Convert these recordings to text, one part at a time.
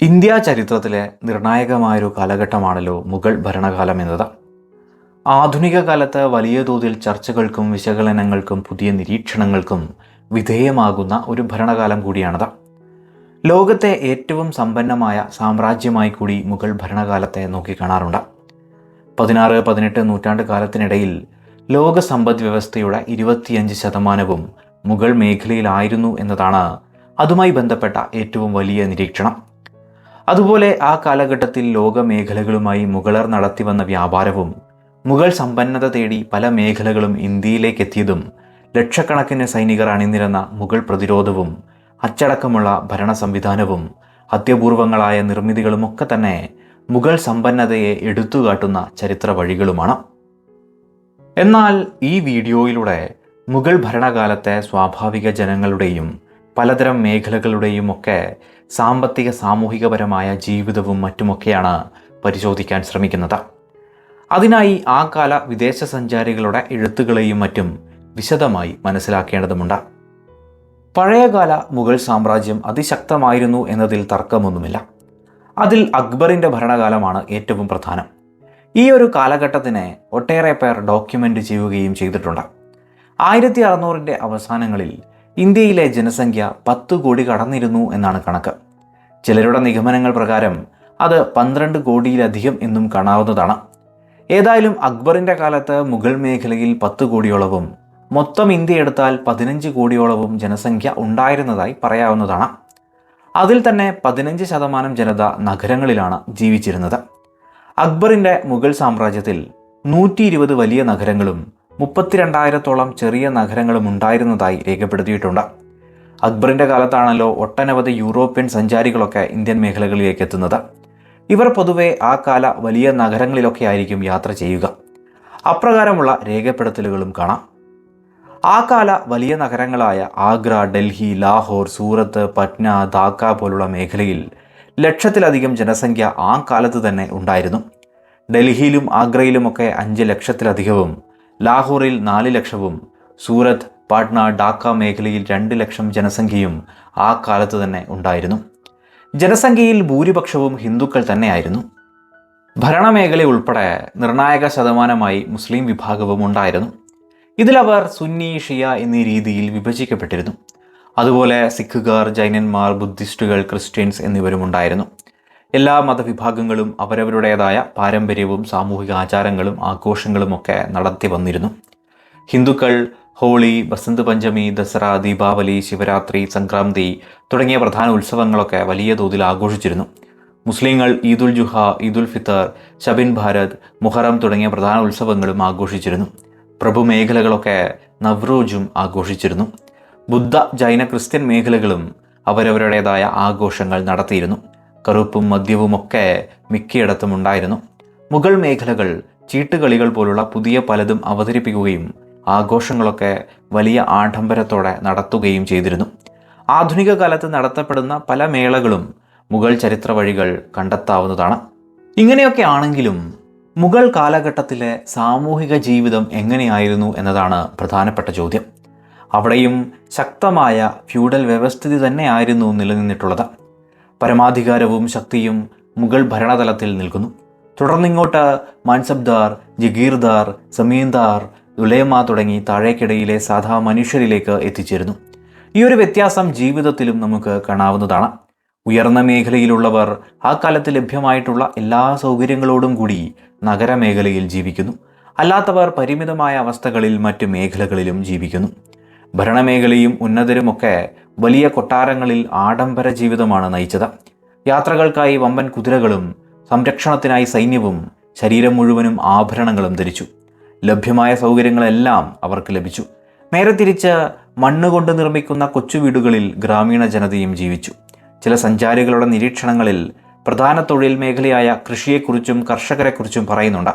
India ചരിത്രത്തിലെ നിർണായകമായൊരു കാലഘട്ടമാണല്ലോ മുഗൾ ഭരണകാലം എന്നത്. ആധുനിക കാലത്ത് വലിയ തോതിൽ ചർച്ചകൾക്കും വിശകലനങ്ങൾക്കും പുതിയ നിരീക്ഷണങ്ങൾക്കും വിധേയമാകുന്ന ഒരു ഭരണകാലം കൂടിയാണത്. ലോകത്തെ ഏറ്റവും സമ്പന്നമായ സാമ്രാജ്യമായി കൂടി മുഗൾ ഭരണകാലത്തെ നോക്കിക്കാണാറുണ്ട് പതിനാറ് പതിനെട്ട് നൂറ്റാണ്ട് കാലത്തിനിടയിൽ ലോക സമ്പദ് വ്യവസ്ഥയുടെ ഇരുപത്തിയഞ്ച് ശതമാനവും മുഗൾ മേഖലയിലായിരുന്നു എന്നതാണ് അതുമായി ബന്ധപ്പെട്ട ഏറ്റവും വലിയ നിരീക്ഷണം. അതുപോലെ ആ കാലഘട്ടത്തിൽ ലോക മേഖലകളുമായി മുഗളർ നടത്തിവന്ന വ്യാപാരവും മുഗൾ സമ്പന്നത തേടി പല മേഖലകളും ഇന്ത്യയിലേക്ക് എത്തിയതും ലക്ഷക്കണക്കിന് സൈനികർ അണിനിരന്ന മുഗൾ പ്രതിരോധവും അച്ചടക്കമുള്ള ഭരണ സംവിധാനവും അത്യപൂർവങ്ങളായ നിർമ്മിതികളുമൊക്കെ തന്നെ മുഗൾ സമ്പന്നതയെ എടുത്തുകാട്ടുന്ന ചരിത്ര വഴികളുമാണ്. എന്നാൽ ഈ വീഡിയോയിലൂടെ മുഗൾ ഭരണകാലത്തെ സ്വാഭാവിക ജനങ്ങളുടെയും പലതരം മേഖലകളുടെയും ഒക്കെ സാമ്പത്തിക സാമൂഹികപരമായ ജീവിതവും മറ്റുമൊക്കെയാണ് പരിശോധിക്കാൻ ശ്രമിക്കുന്നത്. അതിനായി ആ കാല വിദേശ സഞ്ചാരികളുടെ എഴുത്തുകളെയും മറ്റും വിശദമായി മനസ്സിലാക്കേണ്ടതുണ്ട് പഴയകാല മുഗൾ സാമ്രാജ്യം അതിശക്തമായിരുന്നു എന്നതിൽ തർക്കമൊന്നുമില്ല. അതിൽ അക്ബറിന്റെ ഭരണകാലമാണ് ഏറ്റവും പ്രധാനം. ഈ ഒരു കാലഘട്ടത്തിനെ ഒട്ടേറെ പേർ ഡോക്യുമെന്റ് ചെയ്യുകയും ചെയ്തിട്ടുണ്ട്. ആയിരത്തി അറുന്നൂറിന്റെ അവസാനങ്ങളിൽ ഇന്ത്യയിലെ ജനസംഖ്യ പത്ത് കോടി കടന്നിരുന്നു എന്നാണ് കണക്ക്. ചിലരുടെ നിഗമനങ്ങൾ പ്രകാരം അത് പന്ത്രണ്ട് കോടിയിലധികം എന്നും കാണാവുന്നതാണ്. ഏതായാലും അക്ബറിന്റെ കാലത്ത് മുഗൾ മേഖലയിൽ പത്ത് കോടിയോളവും മൊത്തം ഇന്ത്യ എടുത്താൽ പതിനഞ്ച് കോടിയോളവും ജനസംഖ്യ ഉണ്ടായിരുന്നതായി പറയാവുന്നതാണ്. അതിൽ തന്നെ പതിനഞ്ച് ശതമാനം ജനത നഗരങ്ങളിലാണ് ജീവിച്ചിരുന്നത്. അക്ബറിന്റെ മുഗൾ സാമ്രാജ്യത്തിൽ നൂറ്റി വലിയ നഗരങ്ങളും മുപ്പത്തിരണ്ടായിരത്തോളം ചെറിയ നഗരങ്ങളും ഉണ്ടായിരുന്നതായി രേഖപ്പെടുത്തിയിട്ടുണ്ട്. അക്ബറിന്റെ കാലത്താണല്ലോ ഒട്ടനവധി യൂറോപ്യൻ സഞ്ചാരികളൊക്കെ ഇന്ത്യൻ മേഖലകളിലേക്ക് എത്തുന്നത്. ഇവർ പൊതുവെ ആ കാല വലിയ നഗരങ്ങളിലൊക്കെ ആയിരിക്കും യാത്ര ചെയ്യുക. അപ്രകാരമുള്ള രേഖപ്പെടുത്തലുകളും കാണാം. ആ കാല വലിയ നഗരങ്ങളായ ആഗ്ര ഡൽഹി ലാഹോർ സൂറത്ത് പട്ന ധാക്ക പോലുള്ള മേഖലയിൽ ലക്ഷത്തിലധികം ജനസംഖ്യ ആ കാലത്ത് തന്നെ ഉണ്ടായിരുന്നു. ഡൽഹിയിലും ആഗ്രയിലുമൊക്കെ അഞ്ച് ലക്ഷത്തിലധികവും ലാഹോറിൽ നാല് ലക്ഷവും സൂറത്ത് പാട്ന ഡാക്ക മേഖലയിൽ രണ്ട് ലക്ഷം ജനസംഖ്യയും ആ കാലത്ത് തന്നെ ഉണ്ടായിരുന്നു. ജനസംഖ്യയിൽ ഭൂരിപക്ഷവും ഹിന്ദുക്കൾ തന്നെയായിരുന്നു. ഭരണമേഖല ഉൾപ്പെടെ നിർണായക ശതമാനമായി മുസ്ലിം വിഭാഗവും ഉണ്ടായിരുന്നു. ഇതിലവർ സുന്നി ഷിയ എന്നീ രീതിയിൽ വിഭജിക്കപ്പെട്ടിരുന്നു. അതുപോലെ സിഖുകാർ ജൈനന്മാർ ബുദ്ധിസ്റ്റുകൾ ക്രിസ്ത്യൻസ് എന്നിവരും ഉണ്ടായിരുന്നു. എല്ലാ മതവിഭാഗങ്ങളും അവരവരുടേതായ പാരമ്പര്യവും സാമൂഹിക ആചാരങ്ങളും ആഘോഷങ്ങളും ഒക്കെ നടത്തി വന്നിരുന്നു. ഹിന്ദുക്കൾ ഹോളി ബസന്ത് പഞ്ചമി ദസറ ദീപാവലി ശിവരാത്രി സംക്രാന്തി തുടങ്ങിയ പ്രധാന ഉത്സവങ്ങളൊക്കെ വലിയ തോതിൽ ആഘോഷിച്ചിരുന്നു. മുസ്ലിങ്ങൾ ഈദുൽ ജുഹ ഈദുൽ ഫിത്തർ ഷബിൻ ഭാരത് മുഹറം തുടങ്ങിയ പ്രധാന ഉത്സവങ്ങളും ആഘോഷിച്ചിരുന്നു. പ്രഭു മേഖലകളൊക്കെ നവ്രോജും ആഘോഷിച്ചിരുന്നു. ബുദ്ധ ജൈന ക്രിസ്ത്യൻ മേഖലകളും അവരവരുടേതായ ആഘോഷങ്ങൾ നടത്തിയിരുന്നു. കറുപ്പും മദ്യവുമൊക്കെ മിക്കയിടത്തും ഉണ്ടായിരുന്നു. മുഗൾ മേഖലകൾ ചീട്ടുകളികൾ പോലുള്ള പുതിയ പലതും അവതരിപ്പിക്കുകയും ആഘോഷങ്ങളൊക്കെ വലിയ ആഡംബരത്തോടെ നടത്തുകയും ചെയ്തിരുന്നു. ആധുനിക കാലത്ത് നടത്തപ്പെടുന്ന പല മേളകളും മുഗൾ ചരിത്ര വഴികൾ കണ്ടെത്താവുന്നതാണ്. ഇങ്ങനെയൊക്കെ ആണെങ്കിലും മുഗൾ കാലഘട്ടത്തിലെ സാമൂഹിക ജീവിതം എങ്ങനെയായിരുന്നു എന്നതാണ് പ്രധാനപ്പെട്ട ചോദ്യം. അവിടെയും ശക്തമായ ഫ്യൂഡൽ വ്യവസ്ഥിതി തന്നെയായിരുന്നു നിലനിന്നിട്ടുള്ളത്. പരമാധികാരവും ശക്തിയും മുഗൾ ഭരണതലത്തിൽ നിൽക്കുന്നു. തുടർന്നിങ്ങോട്ട് മാൻസബ്ദാർ ജഗീർദാർ സമീന്ദാർ ഉലേമ തുടങ്ങി താഴേക്കിടയിലെ സാധാ മനുഷ്യരിലേക്ക് എത്തിച്ചേരുന്നു. ഈ ഒരു വ്യത്യാസം ജീവിതത്തിലും നമുക്ക് കാണാവുന്നതാണ്. ഉയർന്ന മേഖലയിലുള്ളവർ ആ കാലത്ത് ലഭ്യമായിട്ടുള്ള എല്ലാ സൗകര്യങ്ങളോടും കൂടി നഗരമേഖലയിൽ ജീവിക്കുന്നു. അല്ലാത്തവർ പരിമിതമായ അവസ്ഥകളിൽ മറ്റു മേഖലകളിലും ജീവിക്കുന്നു. ഭരണമേഖലയും ഉന്നതരുമൊക്കെ വലിയ കൊട്ടാരങ്ങളിൽ ആഡംബര ജീവിതമാണ് നയിച്ചത്. യാത്രകൾക്കായി വമ്പൻ കുതിരകളും സംരക്ഷണത്തിനായി സൈന്യവും ശരീരം മുഴുവനും ആഭരണങ്ങളും ധരിച്ചു. ലഭ്യമായ സൗകര്യങ്ങളെല്ലാം അവർക്ക് ലഭിച്ചു. നേരെ തിരിച്ച് മണ്ണുകൊണ്ട് നിർമ്മിക്കുന്ന കൊച്ചു വീടുകളിൽ ഗ്രാമീണ ജനതയും ജീവിച്ചു. ചില സഞ്ചാരികളുടെ നിരീക്ഷണങ്ങളിൽ പ്രധാന തൊഴിൽ മേഖലയായ കൃഷിയെക്കുറിച്ചും കർഷകരെക്കുറിച്ചും പറയുന്നുണ്ട്.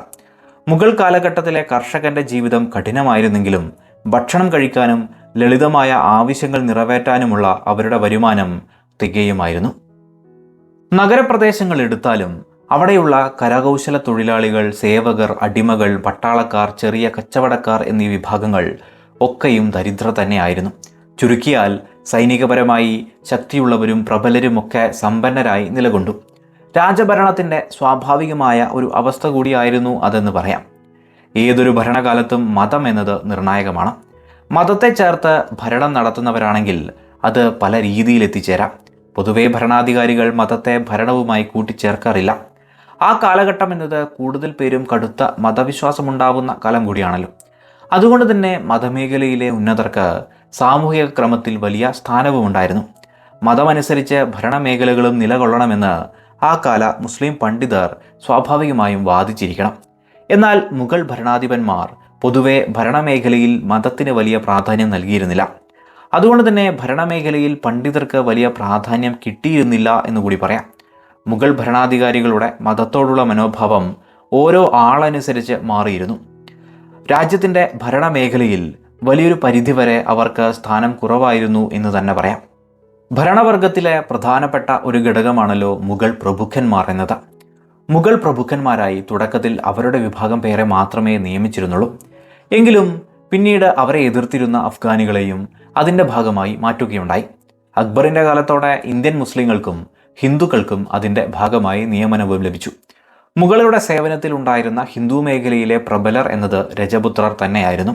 മുഗൾ കാലഘട്ടത്തിലെ കർഷകന്റെ ജീവിതം കഠിനമായിരുന്നെങ്കിലും ഭക്ഷണം കഴിക്കാനും ലളിതമായ ആവശ്യങ്ങൾ നിറവേറ്റാനുമുള്ള അവരുടെ വരുമാനം തികയുമായിരുന്നു. നഗരപ്രദേശങ്ങൾ എടുത്താലും അവിടെയുള്ള കരകൗശല തൊഴിലാളികൾ സേവകർ അടിമകൾ പട്ടാളക്കാർ ചെറിയ കച്ചവടക്കാർ എന്നീ വിഭാഗങ്ങൾ ഒക്കെയും ദരിദ്ര തന്നെയായിരുന്നു. ചുരുക്കിയാൽ സൈനികപരമായി ശക്തിയുള്ളവരും പ്രബലരുമൊക്കെ സമ്പന്നരായി നിലകൊണ്ടു. രാജഭരണത്തിന്റെ സ്വാഭാവികമായ ഒരു അവസ്ഥ കൂടിയായിരുന്നു അതെന്ന് പറയാം. ഏതൊരു ഭരണകാലത്തും മതം എന്നത് നിർണായകമാണ്. മതത്തെ ചേർത്ത് ഭരണം നടത്തുന്നവരാണെങ്കിൽ അത് പല രീതിയിൽ എത്തിച്ചേരാം പൊതുവേ ഭരണാധികാരികൾ മതത്തെ ഭരണവുമായി കൂട്ടിച്ചേർക്കാറില്ല. ആ കാലഘട്ടം എന്നത് കൂടുതൽ പേരും കടുത്ത മതവിശ്വാസമുണ്ടാവുന്ന കാലം കൂടിയാണല്ലോ. അതുകൊണ്ട് തന്നെ മതമേഖലയിലെ ഉന്നതർക്ക് സാമൂഹിക ക്രമത്തിൽ വലിയ സ്ഥാനവുമുണ്ടായിരുന്നു. മതമനുസരിച്ച് ഭരണമേഖലകളും നിലകൊള്ളണമെന്ന് ആ കാല മുസ്ലിം പണ്ഡിതർ സ്വാഭാവികമായും വാദിച്ചിരിക്കണം. എന്നാൽ മുഗൾ ഭരണാധിപന്മാർ പൊതുവെ ഭരണമേഖലയിൽ മതത്തിന് വലിയ പ്രാധാന്യം നൽകിയിരുന്നില്ല. അതുകൊണ്ട് തന്നെ ഭരണമേഖലയിൽ പണ്ഡിതർക്ക് വലിയ പ്രാധാന്യം കിട്ടിയിരുന്നില്ല എന്നുകൂടി പറയാം. മുഗൾ ഭരണാധികാരികളുടെ മതത്തോടുള്ള മനോഭാവം ഓരോ ആളനുസരിച്ച് മാറിയിരുന്നു. രാജ്യത്തിന്റെ ഭരണമേഖലയിൽ വലിയൊരു പരിധിവരെ അവർക്ക് സ്ഥാനം കുറവായിരുന്നു എന്ന് തന്നെ പറയാം. ഭരണവർഗത്തിലെ പ്രധാനപ്പെട്ട ഒരു ഘടകമാണല്ലോ മുഗൾ പ്രഭുക്കന്മാർ എന്നത്. മുഗൾ പ്രഭുക്കന്മാരായി തുടക്കത്തിൽ അവരുടെ വിഭാഗം പേരെ മാത്രമേ നിയമിച്ചിരുന്നുള്ളൂ. എങ്കിലും പിന്നീട് അവരെ എതിർത്തിരുന്ന അഫ്ഗാനികളെയും അതിന്റെ ഭാഗമായി മാറ്റുകയുണ്ടായി. അക്ബറിന്റെ കാലത്തോടെ ഇന്ത്യൻ മുസ്ലിങ്ങൾക്കും ഹിന്ദുക്കൾക്കും അതിന്റെ ഭാഗമായി നിയമനവും ലഭിച്ചു. മുഗളുടെ സേവനത്തിൽ ഉണ്ടായിരുന്ന ഹിന്ദു മേഖലയിലെ പ്രബലർ എന്നത് രജപുത്രർ തന്നെയായിരുന്നു.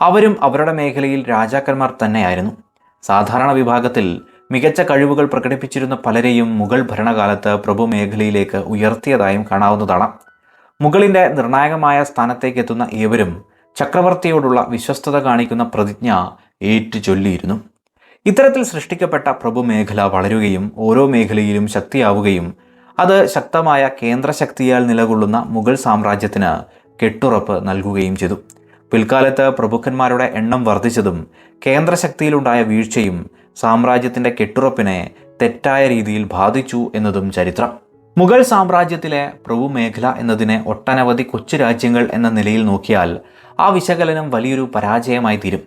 അവരും അവരുടെ മേഖലയിൽ രാജാക്കന്മാർ തന്നെയായിരുന്നു. സാധാരണ വിഭാഗത്തിൽ മികച്ച കഴിവുകൾ പ്രകടിപ്പിച്ചിരുന്ന പലരെയും മുഗൾ ഭരണകാലത്ത് പ്രഭു മേഖലയിലേക്ക് ഉയർത്തിയതായും കാണാവുന്നതാണ്. മുഗളിന്റെ നിർണായകമായ സ്ഥാനത്തേക്ക് എത്തുന്ന ഏവരും ചക്രവർത്തിയോടുള്ള വിശ്വസ്തത കാണിക്കുന്ന പ്രതിജ്ഞ ഏറ്റു ചൊല്ലിയിരുന്നു ഇത്തരത്തിൽ സൃഷ്ടിക്കപ്പെട്ട പ്രഭു മേഖല വളരുകയും ഓരോ മേഖലയിലും ശക്തിയാവുകയും അത് ശക്തമായ കേന്ദ്രശക്തിയാൽ നിലകൊള്ളുന്ന മുഗൾ സാമ്രാജ്യത്തിന് കെട്ടുറപ്പ് നൽകുകയും ചെയ്തു. പിൽക്കാലത്ത് പ്രഭുക്കന്മാരുടെ എണ്ണം വർദ്ധിച്ചതും കേന്ദ്രശക്തിയിലുണ്ടായ വീഴ്ചയും സാമ്രാജ്യത്തിന്റെ കെട്ടുറപ്പിനെ തെറ്റായ രീതിയിൽ ബാധിച്ചു എന്നതും ചരിത്രം. മുഗൾ സാമ്രാജ്യത്തിലെ പ്രഭു മേഖല എന്നതിനെ ഒട്ടനവധി കൊച്ചു രാജ്യങ്ങൾ എന്ന നിലയിൽ നോക്കിയാൽ ആ വിശകലനം വലിയൊരു പരാജയമായി തീരും.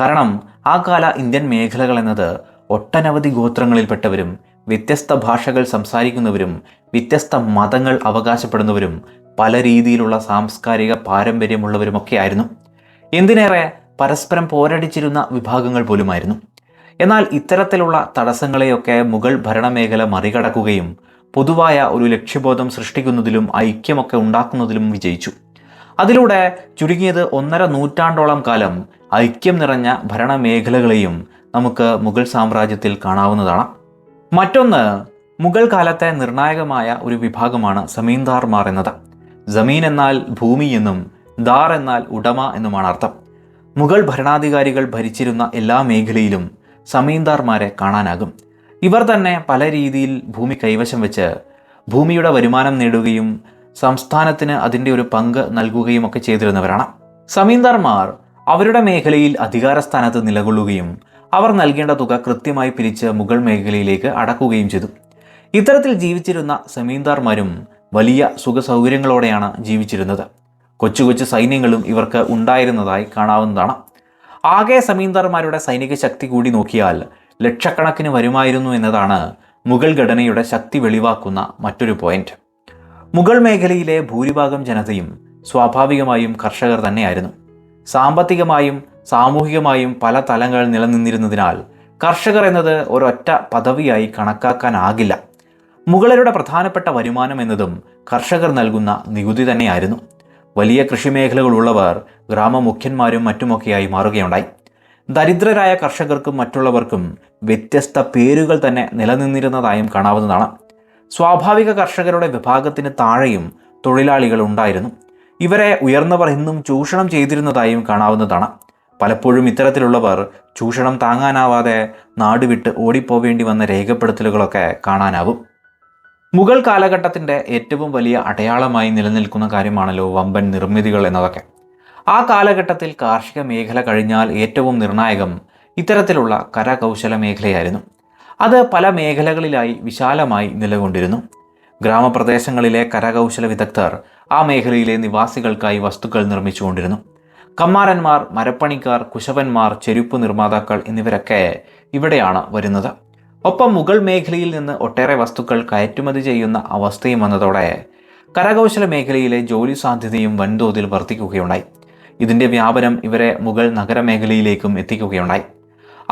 കാരണം ആ കാല ഇന്ത്യൻ മേഖലകൾ എന്നത് ഒട്ടനവധി ഗോത്രങ്ങളിൽപ്പെട്ടവരും വ്യത്യസ്ത ഭാഷകൾ സംസാരിക്കുന്നവരും വ്യത്യസ്ത മതങ്ങൾ അവകാശപ്പെടുന്നവരും പല രീതിയിലുള്ള സാംസ്കാരിക പാരമ്പര്യമുള്ളവരുമൊക്കെ ആയിരുന്നു. എന്തിനേറെ പരസ്പരം പോരടിച്ചിരുന്ന വിഭാഗങ്ങൾ പോലുമായിരുന്നു. എന്നാൽ ഇത്തരത്തിലുള്ള തടസ്സങ്ങളെയൊക്കെ മുഗൾ ഭരണമേഖല മറികടക്കുകയും പൊതുവായ ഒരു ലക്ഷ്യബോധം സൃഷ്ടിക്കുന്നതിലും ഐക്യമൊക്കെ ഉണ്ടാക്കുന്നതിലും വിജയിച്ചു. അതിലൂടെ ചുരുങ്ങിയത് ഒന്നര നൂറ്റാണ്ടോളം കാലം ഐക്യം നിറഞ്ഞ ഭരണമേഖലകളെയും നമുക്ക് മുഗൾ സാമ്രാജ്യത്തിൽ കാണാവുന്നതാണ്. മറ്റൊന്ന് മുഗൾ കാലത്തെ നിർണായകമായ ഒരു വിഭാഗമാണ് സമീന്ദാർമാർ എന്നത് ജമീൻ എന്നാൽ ഭൂമി എന്നും ദാർ എന്നാൽ ഉടമ എന്നുമാണ് അർത്ഥം. മുഗൾ ഭരണാധികാരികൾ ഭരിച്ചിരുന്ന എല്ലാ മേഖലയിലും സമീന്ദാർമാരെ കാണാനാകും. ഇവർ തന്നെ പല രീതിയിൽ ഭൂമി കൈവശം വെച്ച് ഭൂമിയുടെ വരുമാനം നേടുകയും സംസ്ഥാനത്തിന് അതിന്റെ ഒരു പങ്ക് നൽകുകയും ഒക്കെ ചെയ്തിരുന്നവരാണ്. സമീന്ദാർമാർ അവരുടെ മേഖലയിൽ അധികാരസ്ഥാനത്ത് നിലകൊള്ളുകയും അവർ നൽകേണ്ട തുക കൃത്യമായി പിരിച്ച് മുഗൾ മേഖലയിലേക്ക് അടക്കുകയും ചെയ്തു. ഇത്തരത്തിൽ ജീവിച്ചിരുന്ന സമീന്ദാർമാരും വലിയ സുഖസൗകര്യങ്ങളോടെയാണ് ജീവിച്ചിരുന്നത്. കൊച്ചു കൊച്ചു സൈന്യങ്ങളും ഇവർക്ക് ഉണ്ടായിരുന്നതായി കാണാവുന്നതാണ്. ആകെ സമീന്ദാർമാരുടെ സൈനിക ശക്തി കൂടി നോക്കിയാൽ ലക്ഷക്കണക്കിന് വരുമായിരുന്നു എന്നതാണ് മുഗൾ ഘടനയുടെ ശക്തി വെളിവാക്കുന്ന മറ്റൊരു പോയിന്റ് മുഗൾ മേഖലയിലെ ഭൂരിഭാഗം ജനതയും സ്വാഭാവികമായും കർഷകർ തന്നെയായിരുന്നു. സാമ്പത്തികമായും സാമൂഹികമായും പല തലങ്ങൾ നിലനിന്നിരുന്നതിനാൽ കർഷകർ എന്നത് ഒരൊറ്റ പദവിയായി കണക്കാക്കാനാകില്ല. മുഗളരുടെ പ്രധാനപ്പെട്ട വരുമാനം എന്നതും കർഷകർ നൽകുന്ന നികുതി തന്നെയായിരുന്നു. വലിയ കൃഷിമേഖലകളുള്ളവർ ഗ്രാമമുഖ്യന്മാരും മറ്റുമൊക്കെയായി മാറുകയുണ്ടായി. ദരിദ്രരായ കർഷകർക്കും മറ്റുള്ളവർക്കും വ്യത്യസ്ത പേരുകൾ തന്നെ നിലനിന്നിരുന്നതായും കാണാവുന്നതാണ്. സ്വാഭാവിക കർഷകരുടെ വിഭാഗത്തിന് താഴെയും തൊഴിലാളികൾ ഉണ്ടായിരുന്നു. ഇവരെ ഉയർന്നവർ ഇന്നും ചൂഷണം ചെയ്തിരുന്നതായും കാണാവുന്നതാണ്. പലപ്പോഴും ഇത്തരത്തിലുള്ളവർ ചൂഷണം താങ്ങാനാവാതെ നാടുവിട്ട് ഓടിപ്പോവേണ്ടി വന്ന രേഖപ്പെടുത്തലുകളൊക്കെ കാണാനാവും. മുഗൾ കാലഘട്ടത്തിന്റെ ഏറ്റവും വലിയ അടയാളമായി നിലനിൽക്കുന്ന കാര്യമാണല്ലോ വമ്പൻ നിർമ്മിതികൾ എന്നതൊക്കെ. ആ കാലഘട്ടത്തിൽ കാർഷിക മേഖല കഴിഞ്ഞാൽ ഏറ്റവും നിർണായകം ഇത്തരത്തിലുള്ള കരകൗശല മേഖലയായിരുന്നു. അത് പല മേഖലകളിലായി വിശാലമായി നിലകൊണ്ടിരുന്നു. ഗ്രാമപ്രദേശങ്ങളിലെ കരകൗശല വിദഗ്ധർ ആ മേഖലയിലെ നിവാസികൾക്കായി വസ്തുക്കൾ നിർമ്മിച്ചുകൊണ്ടിരുന്നു. കമ്മാരന്മാർ മരപ്പണിക്കാർ കുശവന്മാർ ചെരുപ്പ് നിർമ്മാതാക്കൾ എന്നിവരൊക്കെ ഇവിടെയാണ് വരുന്നത്. ഒപ്പം മുഗൾ മേഖലയിൽ നിന്ന് ഒട്ടേറെ വസ്തുക്കൾ കയറ്റുമതി ചെയ്യുന്ന അവസ്ഥയും വന്നതോടെ കരകൗശല മേഖലയിലെ ജോലി സാധ്യതയും വൻതോതിൽ വർദ്ധിക്കുകയുണ്ടായി. ഇതിന്റെ വ്യാപനം ഇവരെ മുഗൾ നഗരമേഖലയിലേക്കും എത്തിക്കുകയുണ്ടായി.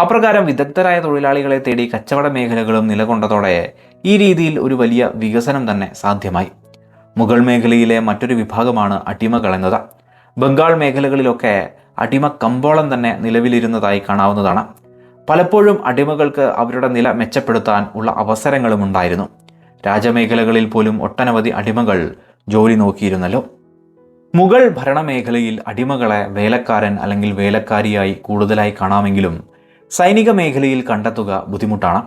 അപ്രകാരം വിദഗ്ധരായ തൊഴിലാളികളെ തേടി കച്ചവട മേഖലകളും നിലകൊണ്ടതോടെ ഈ രീതിയിൽ ഒരു വലിയ വികസനം തന്നെ സാധ്യമായി. മുഗൾ മേഖലയിലെ മറ്റൊരു വിഭാഗമാണ് അടിമകൾ എന്നത് ബംഗാൾ മേഖലകളിലൊക്കെ അടിമ കമ്പോളം തന്നെ നിലവിലിരുന്നതായി കാണാവുന്നതാണ്. പലപ്പോഴും അടിമകൾക്ക് അവരുടെ നില മെച്ചപ്പെടുത്താൻ ഉള്ള അവസരങ്ങളും ഉണ്ടായിരുന്നു. രാജമേഖലകളിൽ പോലും ഒട്ടനവധി അടിമകൾ ജോലി നോക്കിയിരുന്നല്ലോ. മുഗൾ ഭരണമേഖലയിൽ അടിമകളെ വേലക്കാരൻ അല്ലെങ്കിൽ വേലക്കാരിയായി കൂടുതലായി കാണാമെങ്കിലും സൈനിക മേഖലയിൽ കണ്ടെത്തുക ബുദ്ധിമുട്ടാണ്.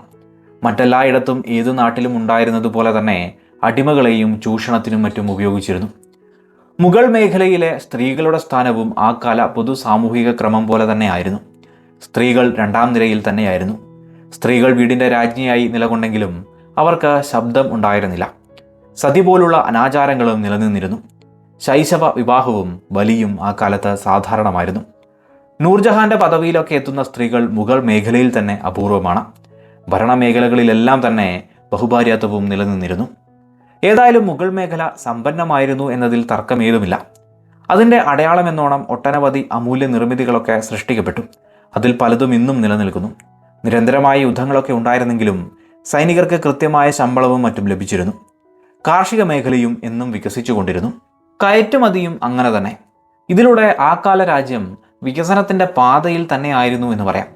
മറ്റെല്ലായിടത്തും ഏത് നാട്ടിലും ഉണ്ടായിരുന്നതുപോലെ തന്നെ അടിമകളെയും ചൂഷണത്തിനും മറ്റും ഉപയോഗിച്ചിരുന്നു. മുഗൾ മേഖലയിലെ സ്ത്രീകളുടെ സ്ഥാനവും ആ കാല പൊതു സാമൂഹിക ക്രമം പോലെ തന്നെ ആയിരുന്നു സ്ത്രീകൾ രണ്ടാം നിരയിൽ തന്നെയായിരുന്നു. സ്ത്രീകൾ വീടിന്റെ രാജ്ഞിയായി നിലകൊണ്ടെങ്കിലും അവർക്ക് ശബ്ദം ഉണ്ടായിരുന്നില്ല. സതി പോലുള്ള അനാചാരങ്ങളും നിലനിന്നിരുന്നു. ശൈശവ വിവാഹവും ബലിയും ആ കാലത്ത് സാധാരണമായിരുന്നു. നൂർജഹാന്റെ പദവിയിലൊക്കെ എത്തുന്ന സ്ത്രീകൾ മുഗൾ മേഖലയിൽ തന്നെ അപൂർവമാണ്. ഭരണമേഖലകളിലെല്ലാം തന്നെ ബഹുഭാര്യാത്വവും നിലനിന്നിരുന്നു. ഏതായാലും മുഗൾ മേഖല സമ്പന്നമായിരുന്നു എന്നതിൽ തർക്കമേതുമില്ല. അതിന്റെ അടയാളമെന്നോണം ഒട്ടനവധി അമൂല്യ നിർമ്മിതികളൊക്കെ സൃഷ്ടിക്കപ്പെട്ടു. അതിൽ പലതും ഇന്നും നിലനിൽക്കുന്നു. നിരന്തരമായ യുദ്ധങ്ങളൊക്കെ ഉണ്ടായിരുന്നെങ്കിലും സൈനികർക്ക് കൃത്യമായ ശമ്പളവും മറ്റും ലഭിച്ചിരുന്നു. കാർഷിക മേഖലയും എന്നും വികസിച്ചുകൊണ്ടിരുന്നു. കയറ്റുമതിയും അങ്ങനെ തന്നെ. ഇതിലൂടെ ആ കാല രാജ്യം വികസനത്തിന്റെ പാതയിൽ തന്നെ ആയിരുന്നു എന്ന് പറയാം.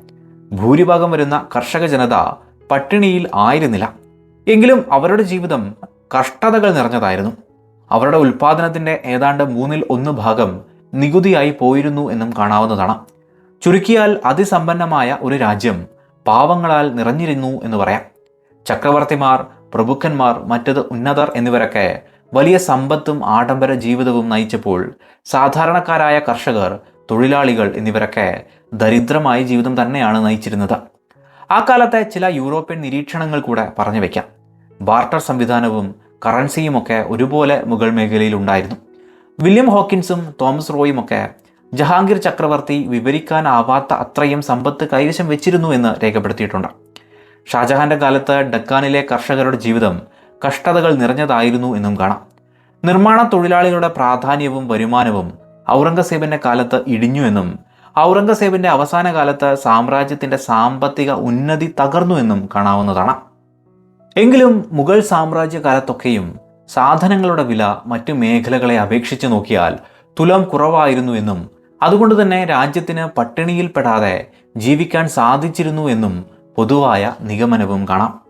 ഭൂരിഭാഗം വരുന്ന കർഷക ജനത പട്ടിണിയിൽ ആയിരുന്നില്ല. എങ്കിലും അവരുടെ ജീവിതം കഷ്ടതകൾ നിറഞ്ഞതായിരുന്നു. അവരുടെ ഉൽപാദനത്തിന്റെ ഏതാണ്ട് മൂന്നിൽ ഒന്ന് ഭാഗം നികുതിയായി പോയിരുന്നു എന്നും കാണാവുന്നതാണ്. ചുരുക്കിയാൽ അതിസമ്പന്നമായ ഒരു രാജ്യം പാവങ്ങളാൽ നിറഞ്ഞിരുന്നു എന്ന് പറയാം. ചക്രവർത്തിമാർ പ്രഭുക്കന്മാർ മറ്റത് ഉന്നതർ എന്നിവരൊക്കെ വലിയ സമ്പത്തും ആഡംബര ജീവിതവും നയിച്ചപ്പോൾ സാധാരണക്കാരായ കർഷകർ തൊഴിലാളികൾ എന്നിവരൊക്കെ ദരിദ്രമായ ജീവിതം തന്നെയാണ് നയിച്ചിരുന്നത്. ആ കാലത്തെ ചില യൂറോപ്യൻ നിരീക്ഷണങ്ങൾ കൂടെ പറഞ്ഞു വയ്ക്കാം ബാർട്ടർ സംവിധാനവും കറൻസിയുമൊക്കെ ഒരുപോലെ മുഗൾ മേഖലയിൽ ഉണ്ടായിരുന്നു. വില്യം ഹോക്കിൻസും തോമസ് റോയും ഒക്കെ ജഹാംഗീർ ചക്രവർത്തി വിവരിക്കാനാവാത്ത അത്രയും സമ്പത്ത് കൈവശം വെച്ചിരുന്നു എന്ന് രേഖപ്പെടുത്തിയിട്ടുണ്ട്. ഷാജഹാന്റെ കാലത്ത് ഡക്കാനിലെ കർഷകരുടെ ജീവിതം കഷ്ടതകൾ നിറഞ്ഞതായിരുന്നു എന്നും കാണാം. നിർമ്മാണ തൊഴിലാളികളുടെ പ്രാധാന്യവും വരുമാനവും ഔറംഗസേബിന്റെ കാലത്ത് ഇടിഞ്ഞു എന്നും ഔറംഗസേബിന്റെ അവസാന കാലത്ത് സാമ്രാജ്യത്തിന്റെ സാമ്പത്തിക ഉന്നതി തകർന്നു എന്നും കാണാവുന്നതാണ്. എങ്കിലും മുഗൾ സാമ്രാജ്യ കാലത്തൊക്കെയും സാധനങ്ങളുടെ വില മറ്റു മേഖലകളെ അപേക്ഷിച്ച് നോക്കിയാൽ തുലം കുറവായിരുന്നു എന്നും അതുകൊണ്ട് തന്നെ രാജ്യത്തിന് പട്ടിണിയിൽപ്പെടാതെ ജീവിക്കാൻ സാധിച്ചിരുന്നു എന്നും പൊതുവായ നിഗമനവും കാണാം.